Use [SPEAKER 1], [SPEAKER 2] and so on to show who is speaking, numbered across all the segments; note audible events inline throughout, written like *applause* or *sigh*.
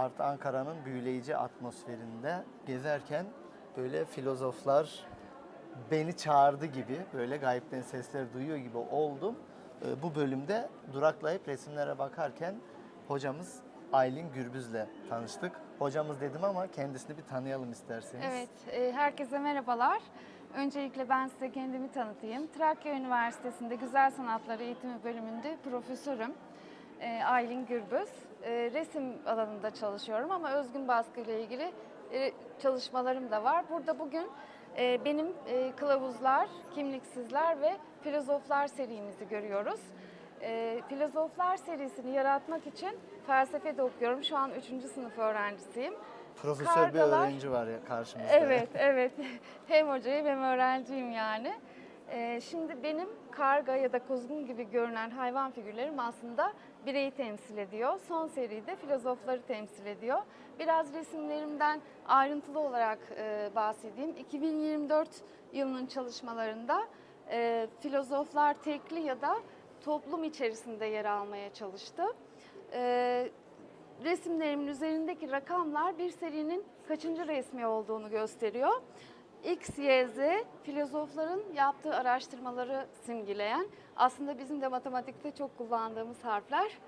[SPEAKER 1] Artı Ankara'nın büyüleyici atmosferinde gezerken böyle filozoflar beni çağırdı gibi böyle gayipten sesler duyuyor gibi oldum. Ee, Bu bölümde duraklayıp resimlere bakarken hocamız Aylin Gürbüz'le tanıştık. Hocamız dedim ama kendisini bir tanıyalım isterseniz.
[SPEAKER 2] Evet, e, herkese merhabalar. Öncelikle ben size kendimi tanıtayım. Trakya Üniversitesi'nde Güzel Sanatlar Eğitimi bölümünde profesörüm. E, Aylin Gürbüz. E, resim alanında çalışıyorum ama özgün baskı ile ilgili e, çalışmalarım da var. Burada bugün e, benim e, kılavuzlar, kimliksizler ve filozoflar serimizi görüyoruz. E, filozoflar serisini yaratmak için felsefe de okuyorum. Şu an 3. sınıf öğrencisiyim.
[SPEAKER 1] Profesör bir
[SPEAKER 2] Kargalar-
[SPEAKER 1] öğrenci var ya karşımızda.
[SPEAKER 2] Evet, evet. *laughs* Hem hocayım hem öğrenciyim yani. Ee, şimdi benim karga ya da kuzgun gibi görünen hayvan figürlerim aslında bireyi temsil ediyor. Son seride filozofları temsil ediyor. Biraz resimlerimden ayrıntılı olarak e, bahsedeyim. 2024 yılının çalışmalarında e, filozoflar tekli ya da toplum içerisinde yer almaya çalıştı. E, resimlerimin üzerindeki rakamlar bir serinin kaçıncı resmi olduğunu gösteriyor. X, Y, Z filozofların yaptığı araştırmaları simgeleyen aslında bizim de matematikte çok kullandığımız harfler.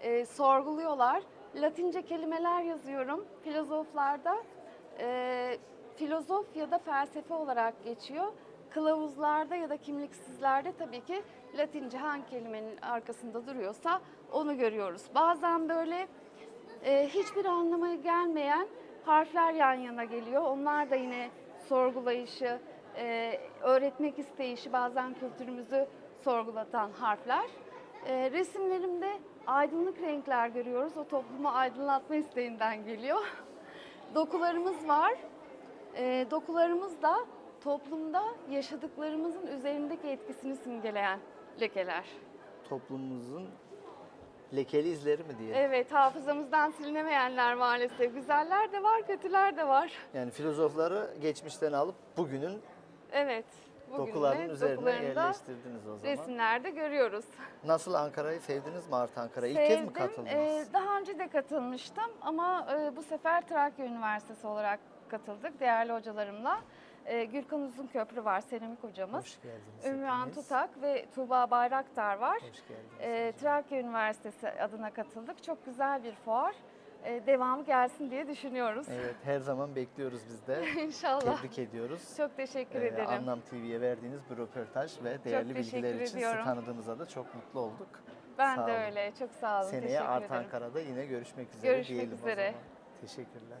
[SPEAKER 2] Ee, sorguluyorlar. Latince kelimeler yazıyorum. Filozoflarda e, filozof ya da felsefe olarak geçiyor. Kılavuzlarda ya da kimliksizlerde tabii ki Latince hangi kelimenin arkasında duruyorsa onu görüyoruz. Bazen böyle e, hiçbir anlama gelmeyen harfler yan yana geliyor. Onlar da yine sorgulayışı, e, öğretmek isteyişi, bazen kültürümüzü sorgulatan harfler. E, resimlerimde aydınlık renkler görüyoruz. O toplumu aydınlatma isteğinden geliyor. *laughs* Dokularımız var. E, dokularımız da toplumda yaşadıklarımızın üzerindeki etkisini simgeleyen lekeler.
[SPEAKER 1] Toplumumuzun lekeli izleri mi diye.
[SPEAKER 2] Evet, hafızamızdan silinemeyenler maalesef. Güzeller de var, kötüler de var.
[SPEAKER 1] Yani filozofları geçmişten alıp bugünün
[SPEAKER 2] Evet, bugün
[SPEAKER 1] dokuların
[SPEAKER 2] de
[SPEAKER 1] üzerine
[SPEAKER 2] dokularında
[SPEAKER 1] yerleştirdiniz o zaman.
[SPEAKER 2] resimlerde görüyoruz.
[SPEAKER 1] Nasıl Ankara'yı sevdiniz mi Artı Ankara? İlk kez mi
[SPEAKER 2] Sevdim.
[SPEAKER 1] katıldınız?
[SPEAKER 2] Ee, daha önce de katılmıştım ama e, bu sefer Trakya Üniversitesi olarak katıldık değerli hocalarımla. Ee, Gürkan Uzunköprü var, seramik hocamız.
[SPEAKER 1] Hoş geldiniz.
[SPEAKER 2] Ümran
[SPEAKER 1] hepiniz.
[SPEAKER 2] Tutak ve Tuğba Bayraktar var.
[SPEAKER 1] Hoş geldiniz.
[SPEAKER 2] Ee, Trakya Üniversitesi adına katıldık. Çok güzel bir fuar. Ee, devamı gelsin diye düşünüyoruz.
[SPEAKER 1] Evet her zaman bekliyoruz biz de. *laughs*
[SPEAKER 2] İnşallah.
[SPEAKER 1] Tebrik ediyoruz.
[SPEAKER 2] Çok teşekkür
[SPEAKER 1] Ee,
[SPEAKER 2] ederim.
[SPEAKER 1] Anlam TV'ye verdiğiniz bu röportaj ve değerli bilgiler için
[SPEAKER 2] ediyorum.
[SPEAKER 1] sizi tanıdığımıza da çok mutlu olduk.
[SPEAKER 2] Ben
[SPEAKER 1] Sağ
[SPEAKER 2] de
[SPEAKER 1] olun.
[SPEAKER 2] öyle. Çok sağ olun.
[SPEAKER 1] Seneye
[SPEAKER 2] ederim.
[SPEAKER 1] Ankara'da yine görüşmek üzere
[SPEAKER 2] Görüşmek
[SPEAKER 1] diyelim
[SPEAKER 2] üzere.
[SPEAKER 1] o zaman. Teşekkürler.